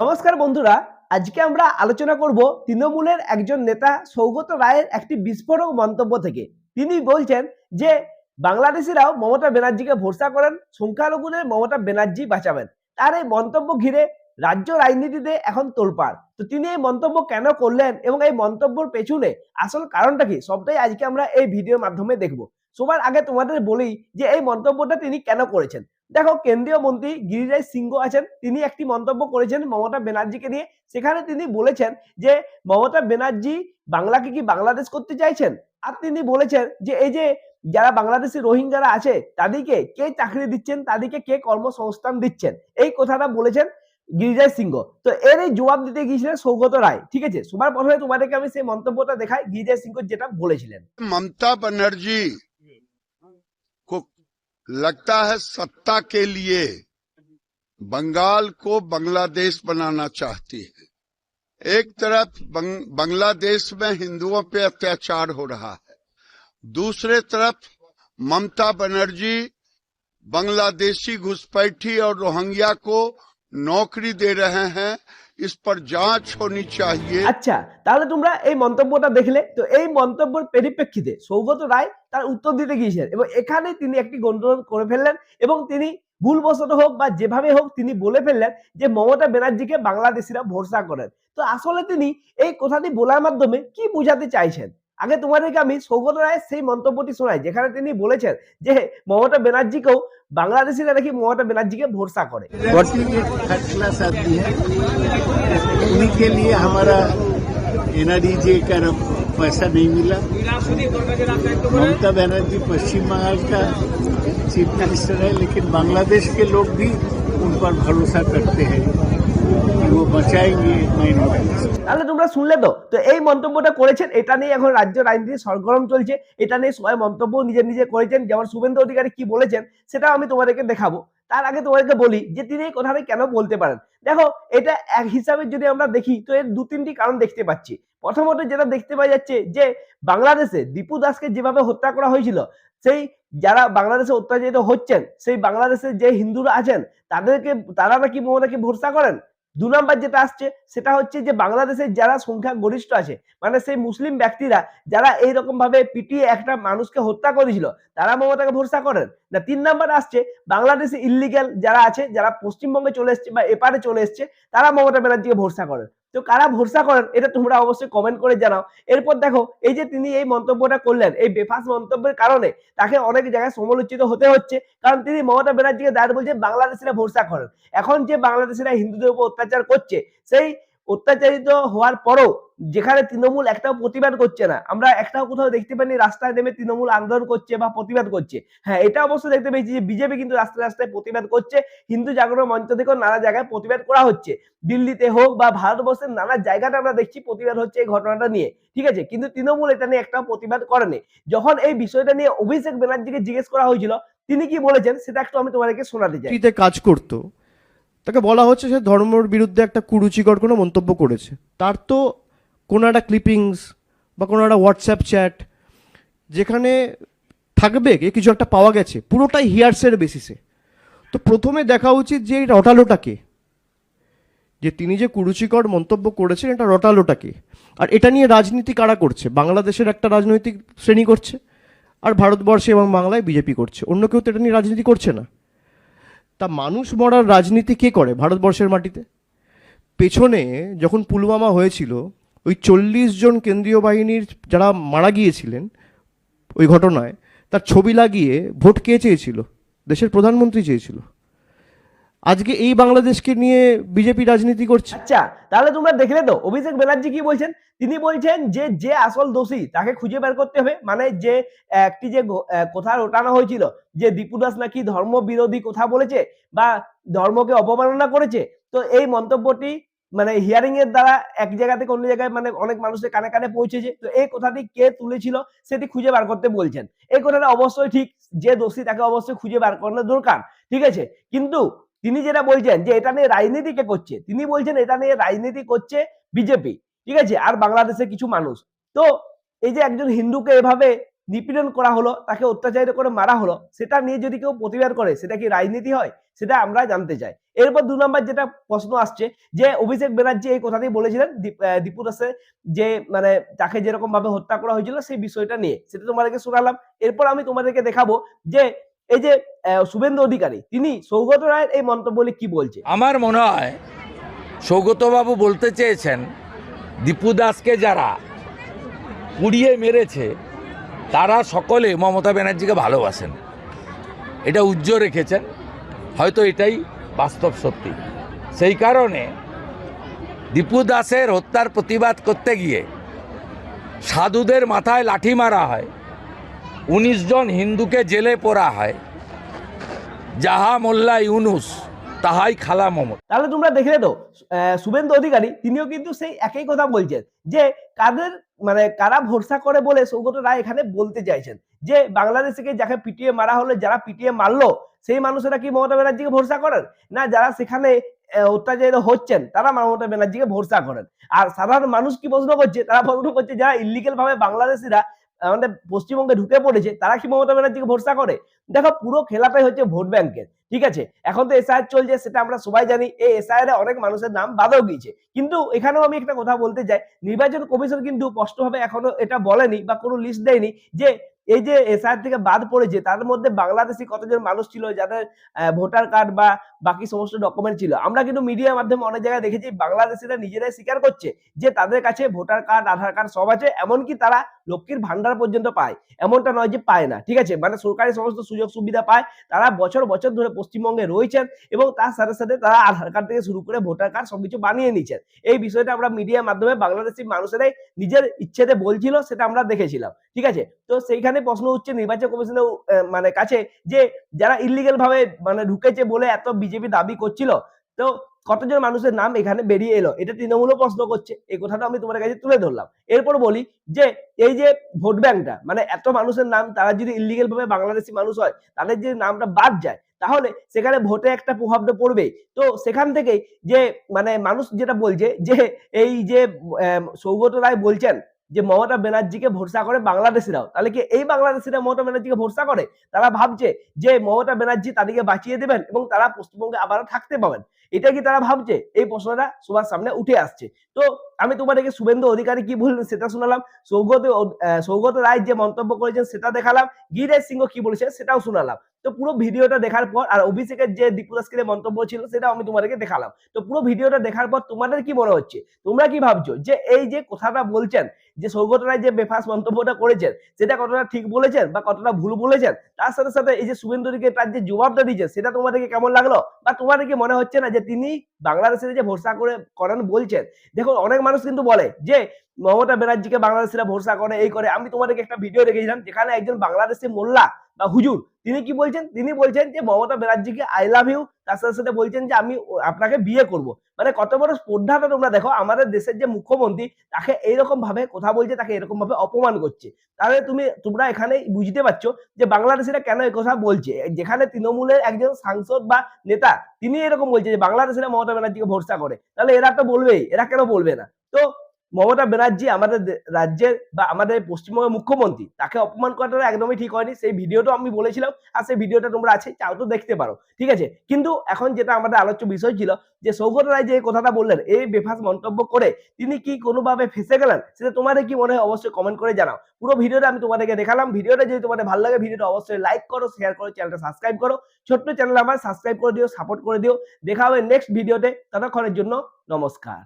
নমস্কার বন্ধুরা, আজকে আমরা আলোচনা করব তৃণমূলের একজন নেতা সৌগত রায়ের একটি বিস্ফোরক মন্তব্য থেকে। তিনি বলছেন যে, বাংলাদেশিরাও মমতা ব্যানার্জিকে ভরসা করেন, সংখ্যালঘুদের মমতা ব্যানার্জি বাঁচাবেন। তার এই মন্তব্য ঘিরে রাজ্য রাজনীতিতে এখন তোলপাড়। তো তিনি এই মন্তব্য কেন করলেন এবং এই মন্তব্যর পেছনে আসল কারণটা কি, সবটাই আজকে আমরা এই ভিডিওর মাধ্যমে দেখব। সবার আগে তোমাদের বলি যে, এই মন্তব্যটা তিনি কেন করেছেন? দেখো, কেন্দ্রীয় মন্ত্রী গিরিরাজ সিংহ আছেন, তিনি একটি মন্তব্য করেছেন মমতা ব্যানার্জিকে নিয়ে। সেখানে তিনি বলেছেন যে, মমতা ব্যানার্জি বাংলাকে কি বাংলাদেশ করতে চাইছেন? আর তিনি বলেছেন যে, এই যে যারা বাংলাদেশি রোহিঙ্গারা আছে, তাদেরকে কে চাকরি দিচ্ছেন? তাদেরকে কে কর্মসংস্থান দিচ্ছেন? এই কথাটা বলেছেন গিরিরাজ সিংহ। তো এর এই জবাব দিতে গিয়েছিলেন সৌগত রায়। ঠিক আছে? সবার প্রথমে তোমাদেরকে আমি সেই মন্তব্যটা দেখাই। গিরিরাজ সিংহ যেটা বলেছিলেন। মমতা ব্যানার্জি लगता है सत्ता के लिए बंगाल को बांग्लादेश बनाना चाहती है। एक तरफ़ बंग, बांग्लादेश में हिंदुओं पे अत्याचार हो रहा है। दूसरे तरफ़ ममता बनर्जी बांग्लादेशी घुसपैठी और रोहिंग्या को नौकरी दे रहे हैं। इस पर जांच होनी चाहिए আচ্ছা তাহলে তোমরা এই মন্তব্যটা দেখলে তো এই মন্তব্যের পরিপ্রেক্ষিতে সৌগত রায় তার উত্তর দিতে গিয়েছিলেন এবং এখানে তিনি একটি গন্ডগোল করে ফেললেন এবং তিনি ভুলবশত হোক বা যেভাবে হোক তিনি বলে ফেললেন যে মমতা ব্যানার্জিকে বাংলাদেশিরা ভরসা করেন তো আসলে তিনি এই কথাটি বলার মাধ্যমে কি বোঝাতে চাইছেন আগে তোমাদেরকে আমি সৌগত রায়ের সেই মন্তব্যটি শোনাই যেখানে তিনি বলেছেন যে মমতা ব্যানার্জিকেও বাংলাদেশিরা নাকি মমতা ব্যানার্জিকে ভরসা করে वर्ती एक थर्ड क्लास आदमी है उन्हीं के लिए हमारा एनआरडीजे का पैसा नहीं मिला ममता बनर्जी पश्चिम बंगाल का चीफ मिनिस्टर है लेकिन बांग्लादेश के लोग भी उन पर भरोसा करते हैं कि वो बचाएंगे माइनॉरिटीज তাহলে তোমরা শুনলে তো তো এই মন্তব্যটা করেছেন এটা নিয়ে এখন রাজ্য রাজনীতি সরগরম চলছে এটা নিয়ে সবাই মন্তব্য নিজে নিজে করেছেন যেমন শুভেন্দু অধিকারী কি বলেছেন সেটাও আমি তোমাদেরকে দেখাবো তার আগে তোমাদেরকে বলি যে তিনি এই কথাটা কেন বলতে পারেন দেখো এটা এক হিসাবে যদি আমরা দেখি তো এর দু তিনটি কারণ দেখতে পাচ্ছি প্রথমত যেটা দেখতে পাওয়া যাচ্ছে যে বাংলাদেশে দীপু দাসকে যেভাবে হত্যা করা হয়েছিল সেই যারা বাংলাদেশে অত্যাচারিত হচ্ছেন সেই বাংলাদেশের যে হিন্দুরা আছেন তাদেরকে তারা নাকি মমতাকে ভরসা করেন দু নম্বর যেটা আসছে, সেটা হচ্ছে যে বাংলাদেশের যারা সংখ্যা গরিষ্ঠ আছে মানে সেই মুসলিম ব্যক্তিরা যারা এইরকম ভাবে পিটিয়ে একটা মানুষকে হত্যা করেছিল, তারা মমতাকে ভরসা করেন? না, তিন নম্বর আসছে, বাংলাদেশে ইলিগাল যারা আছে, যারা পশ্চিমবঙ্গে চলে এসছে বা এপারে চলে এসছে, তারা মমতা ব্যানার্জিকে ভরসা করেন। তো কারা ভরসা করেন, এটা তোমরা অবশ্যই কমেন্ট করে জানাও। এরপর দেখো, এই যে তিনি এই মন্তব্যটা করলেন, এই বেফাস মন্তব্যের কারণে তাকে অনেক জায়গায় সমালোচিত হতে হচ্ছে, কারণ তিনি মমতা ব্যানার্জিকে দাঁড় বলছে বাংলাদেশিরা ভরসা করেন। এখন যে বাংলাদেশিরা হিন্দুদের উপর অত্যাচার করছে, সেই অত্যাচারিত হওয়ার পরও যেখানে তৃণমূল একটাও প্রতিবাদ করছে না। আমরা একটাও কোথাও দেখতে পাইনি, রাস্তায় নেমে তৃণমূল আন্দোলন করছে বা প্রতিবাদ করছে। হ্যাঁ এটা অবশ্য দেখতে পেয়েছি যে বিজেপি কিন্তু রাস্তায় রাস্তায় প্রতিবাদ করছে। হিন্দু জাগরণ মঞ্চ থেকেও নানা জায়গায় প্রতিবাদ করা হচ্ছে। দিল্লিতে হোক বা ভারতবর্ষের নানা জায়গাতে আমরা দেখছি প্রতিবাদ হচ্ছে এই ঘটনাটা নিয়ে। ঠিক আছে? কিন্তু তৃণমূল এটা নিয়ে একটা প্রতিবাদ করেনি। যখন এই বিষয়টা নিয়ে অভিষেক ব্যানার্জিকে জিজ্ঞেস করা হয়েছিল, তিনি কি বলেছেন সেটা একটু আমি তোমাদেরকে শোনাতে চাই। কাজ করত। তাকে বলা হচ্ছে সে ধর্মের বিরুদ্ধে একটা কুরুচিকর কোনো মন্তব্য করেছে। তার তো কোনো একটা ক্লিপিংস বা কোনো একটা হোয়াটসঅ্যাপ চ্যাট যেখানে থাকবে কিছু একটা পাওয়া গেছে, পুরোটাই হিয়ার্সের বেসিসে তো প্রথমে দেখা উচিত যে এই রটালোটাকে যে তিনি যে কুরুচিকর মন্তব্য করেছেন, এটা রটালোটাকে আর এটা নিয়ে রাজনীতি কারা করছে? বাংলাদেশের একটা রাজনৈতিক শ্রেণি করছে, আর ভারতবর্ষে এবং বাংলায় বিজেপি করছে। অন্য কেউ তো এটা নিয়ে রাজনীতি করছে না। তা মানুষ মরার রাজনীতি কে করে ভারতবর্ষের মাটিতে? পেছনে যখন পুলওয়ামা হয়েছিল ওই চল্লিশ জন কেন্দ্রীয় বাহিনীর যারা মারা গিয়েছিলেন ওই ঘটনায়, তার ছবি লাগিয়ে ভোট কে চেয়েছিল? দেশের প্রধানমন্ত্রী চেয়েছিল। আজকে এই বাংলাদেশকে নিয়ে বিজেপি রাজনীতি করছে। আচ্ছা তাহলে তোমরা দেখলে তো, অভিষেক ব্যানার্জি কি বলছেন? তিনি বলছেন যে যে আসল দোষী, তাকে খুঁজে বের করতে হবে। মানে যে একটি যে কথা ওঠানো হয়েছিল, যে দীপু দাস নাকি ধর্ম বিরোধী কথা বলেছে বা ধর্মকে অপমাননা করেছে, তো এই মন্তব্যটি মানে হিয়ারিং এর দ্বারা এক জায়গা থেকে অন্য জায়গায় মানে অনেক মানুষের কানে কানে পৌঁছেছে। তো এই কথাটি কে তুলেছিল সেটি খুঁজে বার করতে বলছেন। এই কথাটা অবশ্যই ঠিক, যে দোষী তাকে অবশ্যই খুঁজে বার করানো দরকার, ঠিক আছে? কিন্তু তিনি যেটা বলছেন যে এটা নিয়ে রাজনীতি কে করছে? তিনি বলছেন এটা নিয়ে রাজনীতি করছে বিজেপি ঠিক আছে? আর বাংলাদেশের কিছু মানুষ। তো এই যে একজন হিন্দুকে এভাবে নিপীড়ন করা হলো, তাকে অত্যাচারিত করে মারা হলো, সেটা নিয়ে যদি কেউ প্রতিবাদ করে, সেটা কি রাজনীতি হয়? সেটা আমরা জানতে চাই। এরপর দু নম্বর যেটা প্রশ্ন আসছে, যে অভিষেক ব্যানার্জি এই কথাটি বলেছিলেন, দীপ- দাসের যে মানে তাকে যেরকম ভাবে হত্যা করা হয়েছিল সেই বিষয়টা নিয়ে। সেটা তোমাদেরকে শোনালাম। এরপর আমি তোমাদেরকে দেখাবো যে, এই যে শুভেন্দু অধিকারী, তিনি সৌগত রায়ের এই মন্তব্য কি বলছে? আমার মনে হয় সৌগতবাবু বলতে চেয়েছেন, দীপু দাসকে যারা পুড়িয়ে মেরেছে, তারা সকলে মমতা ব্যানার্জিকে ভালোবাসেন। এটা উজ্জ্বল রেখেছেন। হয়তো এটাই বাস্তব সত্যি। সেই কারণে দীপু দাসের হত্যার প্রতিবাদ করতে গিয়ে সাধুদের মাথায় লাঠি মারা হয়, উনিশ জন হিন্দুকে জেলে পোরা হয়, যাহা মোল্লা ইউনুস তাহাই খালা মমতা তাহলে তোমরা দেখলে তো শুভেন্দু অধিকারী, তিনিও কিন্তু সেই একই কথা বলছেন, যে কাদের মানে কারা ভরসা করে বলে সৌগত রায় এখানে বলতে চাইছেন। যে বাংলাদেশকে যাকে পিটিয়ে মারা হলো, যারা পিটিয়ে মারলো, সেই মানুষেরা কি মমতা ব্যানার্জিকে ভরসা করেন? না, যারা সেখানে অত্যাচারিত হচ্ছেন, তারা মমতা ব্যানার্জিকে ভরসা করেন। আর সাধারণ মানুষ কি প্রশ্ন করছে? তারা প্রশ্ন করছে, যারা ইলিগেল ভাবে বাংলাদেশিরা আমাদের পশ্চিমবঙ্গে ঢুকে পড়েছে, তারা কি মমতা ব্যানার্জিকে ভরসা করে? দেখো, পুরো খেলাটাই হচ্ছে ভোট ব্যাংকের, ঠিক আছে? এখন তো এসআইআর চলছে, সেটা আমরা সবাই জানি, এই এসআইআর অনেক মানুষের নাম বাদও গিয়েছে। কিন্তু এখানেও আমি একটা কথা বলতে চাই, নির্বাচন কমিশন কিন্তু স্পষ্টভাবে এখনও এটা বলেনি বা কোনো লিস্ট দেয়নি যে এই যে এসআর থেকে বাদ পড়েছে, তার মধ্যে বাংলাদেশি কতজন মানুষ ছিল যাদের ভোটার কার্ড বা বাকি সমস্ত ডকুমেন্ট ছিল? আমরা কিন্তু মিডিয়ার মাধ্যমে অনেক জায়গায় দেখেছি বাংলাদেশিরা নিজেরাই স্বীকার করছে যে তাদের কাছে ভোটার কার্ড, আধার কার্ড সব আছে, এমনকি তারা লক্ষ্মীর ভান্ডার পর্যন্ত পায়। এমনটা নয় যে পায় না, ঠিক আছে? মানে সরকারি সমস্ত সুযোগ সুবিধা পায়, তারা বছর বছর ধরে পশ্চিমবঙ্গে রয়েছেন এবং তার সাথে সাথে তারা আধার কার্ড থেকে শুরু করে ভোটার কার্ড সবকিছু বানিয়ে নিচ্ছেন এই বিষয়টা আমরা মিডিয়ার মাধ্যমে বাংলাদেশি মানুষেরাই নিজের ইচ্ছেতে বলছিল, সেটা আমরা দেখেছিলাম। ঠিক আছে? তো সেইখানে প্রশ্ন হচ্ছে নির্বাচন কমিশনের মানে কাছে যে যারা ইলিগেল ভাবে মানে ঢুকেছে বলে এত বিজেপি দাবি করছিল, তো কতজন মানুষের নাম এখানে বেরিয়ে এলো? এটা তৃণমূলও প্রশ্ন করছে। এই কথাটা আমি তোমার কাছে তুলে ধরলাম। এরপর বলি যে, এই যে ভোট ব্যাংকটা মানে এত মানুষের নাম, তারা যদি ইলিগেল ভাবে বাংলাদেশি মানুষ হয়, তাদের যদি নামটা বাদ যায়, তাহলে সেখানে ভোটে একটা প্রভাবটা পড়বে তো সেখান থেকে যে মানে মানুষ যেটা বলছে, যে এই যে সৌগত রায় বলছেন যে মমতা ব্যানার্জিকে ভরসা করে বাংলাদেশিরাও। তাহলে কি এই বাংলাদেশিরা মমতা ব্যানার্জিকে ভরসা করে? তারা ভাবছে যে মমতা ব্যানার্জি তাদেরকে বাঁচিয়ে দেবেন এবং তারা পশ্চিমবঙ্গে আবারও থাকতে পাবেন। এটা কি তারা ভাবছে? এই প্রশ্নটা সবার সামনে উঠে আসছে। তো আমি তোমাদেরকে শুভেন্দু অধিকারী কি বললেন সেটা শোনালাম, সৌগত সৌগত রায় যে মন্তব্য করেছেন সেটা দেখালাম, গিরিরাজ সিংহ কি বলেছে সেটাও শোনালাম। তো পুরো ভিডিওটা দেখার পর, আর অভিষেকের যে দীপুদাসকের মন্তব্য ছিল সেটা আমি তোমাদেরকে দেখালাম। তো পুরো ভিডিওটা দেখার পর তোমাদের কি মনে হচ্ছে? তোমরা কি ভাবছ? যে এই যে কথাটা বলছেন, যে সৌগত রায় যে বেফাস মন্তব্যটা করেছেন, সেটা কতটা ঠিক বলেছেন বা কতটা ভুল বলেছেন? তার সাথে সাথে এই যে শুভেন্দুকে তার যে জবাবটা দিয়েছে সেটা তোমাদেরকে কেমন লাগল? বা তোমাদের কি মনে হচ্ছে না যে তিনি বাংলাদেশের যে ভরসা করে করেন বলছেন? দেখো, অনেক মানুষ কিন্তু বলে যে মমতা ব্যানার্জিকে বাংলাদেশিরা ভরসা করে, এই করে। আমি তোমাদেরকে একটা ভিডিও দেখেছিলাম, যেখানে একজন বাংলাদেশি মোল্লা বা হুজুর, তিনি কি বলছেন? তিনি বলছেন যে মমতা ব্যানার্জিকে আই লাভ ইউ তার সাথে সাথে বলছেন যে আমি আপনাকে বিয়ে করব। মানে কত বড় স্পর্ধাটা তোমরা দেখো, আমাদের দেশের যে মুখ্যমন্ত্রী, তাকে এইরকম ভাবে কথা বলছে, তাকে এরকম ভাবে অপমান করছে। তাহলে তুমি, তোমরা এখানে বুঝতে পারছ যে বাংলাদেশিরা কেন কথা বলছে? যেখানে তৃণমূলের একজন সাংসদ বা নেতা, তিনি এরকম বলছে যে বাংলাদেশিরা মমতা ব্যানার্জিকে ভরসা করে। তাহলে এরা তো বলবেই, এরা কেন বলবে না? তো মমতা ব্যানার্জি আমাদের রাজ্যের বা আমাদের পশ্চিমবঙ্গের মুখ্যমন্ত্রী। তাকে অপমান করাটা একদমই ঠিক হয়নি। সেই ভিডিওটা আমি বলেছিলাম আর সেই ভিডিওটা তোমরা আছে, চাও তো দেখতে পারো। ঠিক আছে? কিন্তু এখন যেটা আমাদের আলোচ্য বিষয় ছিল যে সৌগত রায় যে কথাটা বললেন, এই বেফাস মন্তব্য করে তিনি কি কোনোভাবে ফেসে গেলেন, সেটা তোমাদের কি মনে হয় অবশ্যই কমেন্ট করে জানাও। পুরো ভিডিওটা আমি তোমাদেরকে দেখালাম। ভিডিওটা যদি তোমাদের ভালো লাগে, ভিডিওটা অবশ্যই লাইক করো শেয়ার করো চ্যানেলটা সাবস্ক্রাইব করো। ছোট্ট চ্যানেল আমার সাবস্ক্রাইব করে দিও সাপোর্ট করে দিও। দেখা হবে নেক্সট ভিডিওতে ততক্ষণের জন্য নমস্কার।